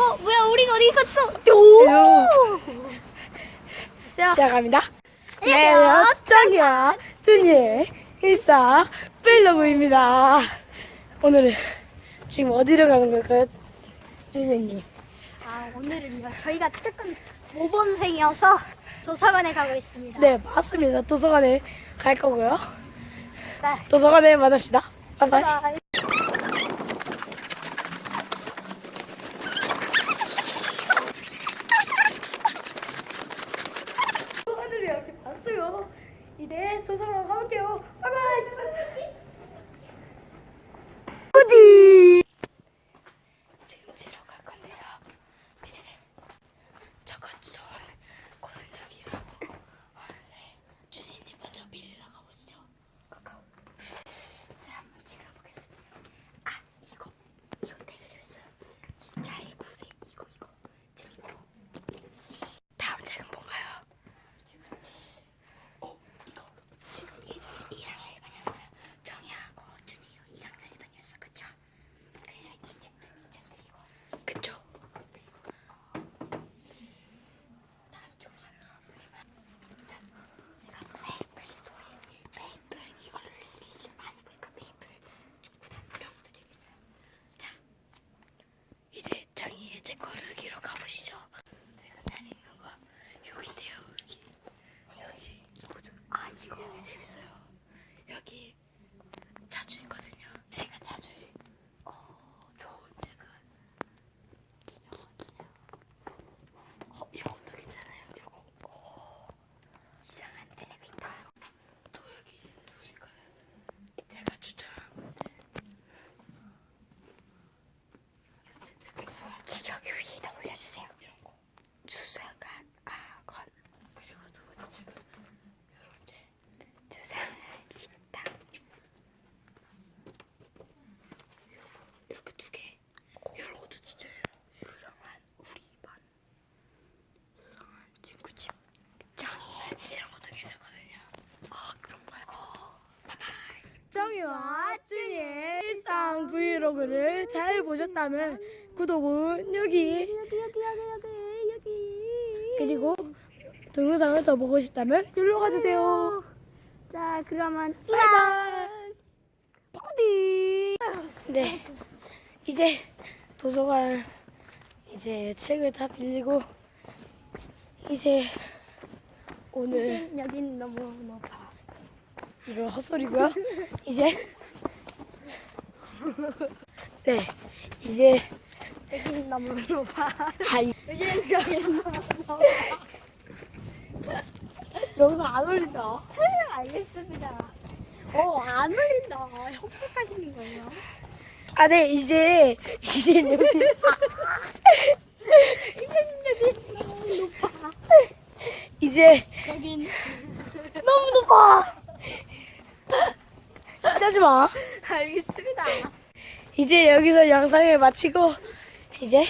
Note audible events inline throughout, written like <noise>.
땡땡 어디 갔어? 오! 시작. 시작합니다. 안녕하세요. 짱이야 준이의 일사 블로그입니다. 오늘은 지금 어디로 가는 걸까요, 준이님? 아, 오늘은요. 저희가 조금 모범생이어서 도서관에 가고 있습니다. 네, 맞습니다. 도서관에 갈 거고요. 자, 도서관에 만납시다. 바이바이. 바이. 도서관을 여기 봤어요. 이제 도서관 가볼게요. 바이바이. 어디? 지금 지러 갈 건데요. 이제 저가 저 곳은 여기라고 하는데 준이님 먼저 밀리러 가보시죠. 가까워. 자, 한번 제가 보겠습니다. 아, 이거 이거 내려줬어요. 자의 구세 이거 이거 재밌고. 다음 책은 뭔가요? 어, 이거 지금 예전에 1학년 1반이었어요. 정희하고 준이도 1학년 1반이었어, 그쵸? 그래서 이 책도 추천드리고, 그쵸? 다음 쪽으로 가보시면, 자, 내가 메이플 스토리, 메이플 이거를 시리즈 많이 보니까 메이플 축구단 이런 것도 재밌어요. 자, 이제 정희의 책 거르기로 가보시죠. 제가 잘 읽는 거 여기인데요, 여기. 여기. 아, 이거 여기 재밌어요. 여기 자주 읽거든요. 제가 자주 읽, 어, 좋은 책은 기념. 어, 이것도 괜찮아요. 이거, 어, 이상한 엘리베이터. 또 여기 누구일까요? 제가 추천하는 자, 여기 위에다 올려주세요. 이런 거. 주사가 아건 그리고 두 번째 책은 이런 책. 주사한 식당. 이렇게 두 개. 이런 것도 진짜예요. 유성한 우리 반. 유성한 친구 집. 짱이 이런 것도 괜찮거든요. 아 그런가요? 어, 바이바이. 짱이와 쭈니의 일상 브이로그를 잘 보셨다면 구독은 여기 여기, 여기, 여기, 여기, 여기. 그리고 동영상을 더 보고 싶다면 여기로 가주세요. 자, 그러면 바이바이. 어디? 네, 이제 도서관 이제 책을 다 빌리고 이제 오늘 여긴 너무 높아. 이거 헛소리고요. 이제 네, 이제 높아. 아 이- 요즘 여긴 너무 높아. 영상 안 올린다. 알겠습니다. 어, 안 올린다. 협박하시는 거예요? 아, 네, 이제, 이제 여기. 여긴 너무 높아. 이제 여긴 너무 높아. 짜지 마. 알겠습니다. 이제 여기서 영상을 마치고 이제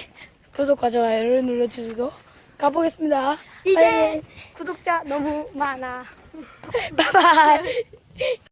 구독과 좋아요를 눌러주시고 가보겠습니다. 이제 구독자 너무 많아. <laughs> 바이바이.